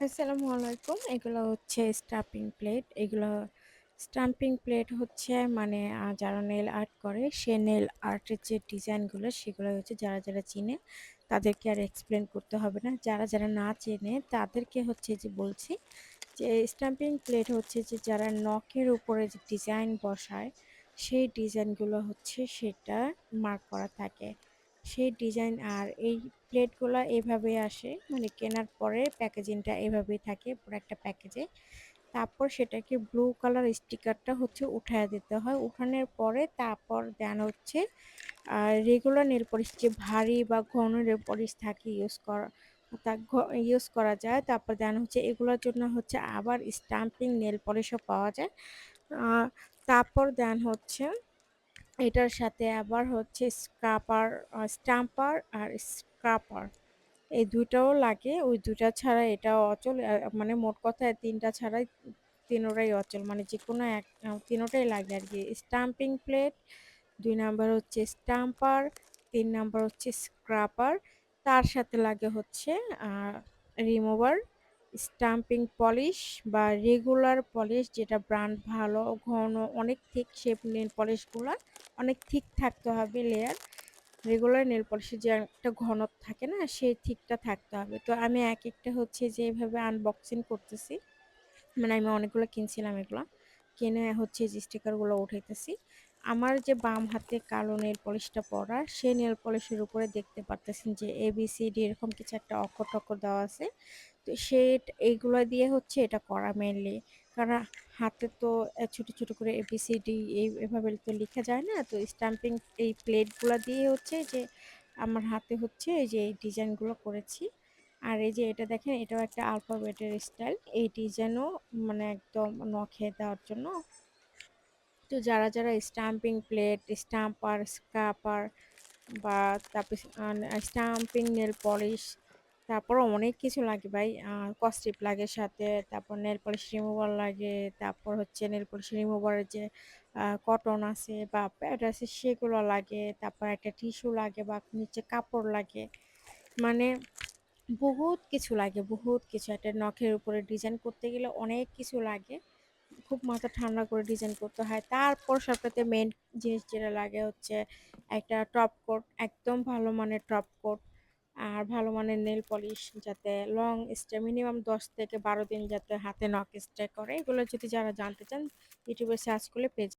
আসসালামু আলাইকুম। এগুলো হচ্ছে স্টাম্পিং প্লেট। এগুলো স্টাম্পিং প্লেট হচ্ছে মানে যারা নেল আর্ট করে সে নেল আর্টের যে ডিজাইনগুলো সেগুলো হচ্ছে যারা, যারা চিনে তাদেরকে আর এক্সপ্লেন করতে হবে না। যারা, যারা না চেনে তাদেরকে হচ্ছে যে বলছি যে স্টাম্পিং প্লেট হচ্ছে যে যারা নখের উপরে যে ডিজাইন বসায় সেই ডিজাইনগুলো হচ্ছে সেটা মার্ক করা থাকে। সেই ডিজাইন আর এই প্লেটগুলো এভাবে আসে মানে কেনার পরে প্যাকেজিংটা এভাবেই থাকে পুরো একটা প্যাকেজে। তারপর সেটাকে ব্লু কালার স্টিকারটা হচ্ছে উঠায় দিতে হয়। উঠানোর পরে তারপর দেন হচ্ছে রেগুলার নেল পলিশ যে ভারী বা ঘন নেল পলিশ থাকে ইউজ করা, তা ইউজ করা যায়। তারপর দেন হচ্ছে এগুলোর জন্য হচ্ছে আবার স্টাম্পিং নেল পলিশও পাওয়া যায়। তারপর দেন হচ্ছে এটার সাথে আবার হচ্ছে স্ক্রাপার স্টাম্পার আর স্ক্রাপার এই ২ টাও লাগে। ওই ২ টা ছাড়া এটা অচল। মানে মোট কথা তিনটা ছাড়াই তিনোটাই অচল। মানে যে কোনো এক তিনোটাই লাগে আর কি স্টাম্পিং প্লেট, দুই নাম্বার হচ্ছে স্টাম্পার, তিন নাম্বার হচ্ছে স্ক্রাপার। তার সাথে লাগে হচ্ছে রিমুভার, স্টাম্পিং পলিশ বা রেগুলার পলিশ যেটা ব্র্যান্ড ভালো, ঘন অনেক থিক শেপ নেল পলিশগুলো অনেক থিক থাকতে হবে লেয়ার। রেগুলার নেল পলিশের যে একটা ঘনত্ব থাকে না? সেই থিকটা থাকতে হবে। তো আমি এক একটা হচ্ছে যে এভাবে আনবক্সিং করতেছি। মানে আমি অনেকগুলো কিনছিলাম এগুলো কিনে হচ্ছে যে স্টিকারগুলো উঠাইতেছি। আমার যে বাম হাতে কালো নেল পলিশটা পরা, সেই নেল পলিশের উপরে দেখতে পারতেছেন যে এবিসিডি এরকম কিছু একটা অক্ষর-টক্ষর দেওয়া আছে। তো সেট এইগুলো দিয়ে হচ্ছে এটা করা মেনলি কারণ হাতে তো ছোট, ছোট করে এবিসিডি এই এভাবে তো লিখা যায় না। তো স্টাম্পিং এই প্লেটগুলো দিয়ে হচ্ছে যে আমার হাতে হচ্ছে এই যে এই ডিজাইনগুলো করেছি। আর এই যে এটা দেখেন এটাও একটা আল্ফাবেটের স্টাইল। এই ডিজাইনও মানে একদম নখে দেওয়ার জন্য তো যারা, যারা স্টাম্পিং প্লেট, স্টাম্পার, স্ক্রাপার বা তারপর স্টাম্পিং নেল পলিশ তারপরও অনেক কিছু লাগে ভাই। কস্টিপ লাগে সাথে, তারপর নেল পলিশ রিমুভার লাগে, তারপর হচ্ছে নেল পলিশ রিমুভারের যে কটন আছে বা প্যাড আছে সেগুলো লাগে। তারপর একটা টিস্যু লাগে বা নিচে কাপড় লাগে। মানে বহুত কিছু লাগে, বহুত কিছু। একটা নখের উপরে ডিজাইন করতে গেলে অনেক কিছু লাগে। খুব মাথা ঠান্ডা করে ডিজাইন করতে হয়। তারপর সবটাতে মেন জিনিস যেটা লাগে হচ্ছে একটা টপ কোট, একদম ভালো মানের টপ কোট। আর ভালো মানের নেল পলিশ যাতে লং স্টে মিনিমাম ১০ থেকে ১২ দিন যাতে হাতে নক স্টে করে। এগুলো যদি যারা জানতে চান ইউটিউবে সার্চ করলে পেয়ে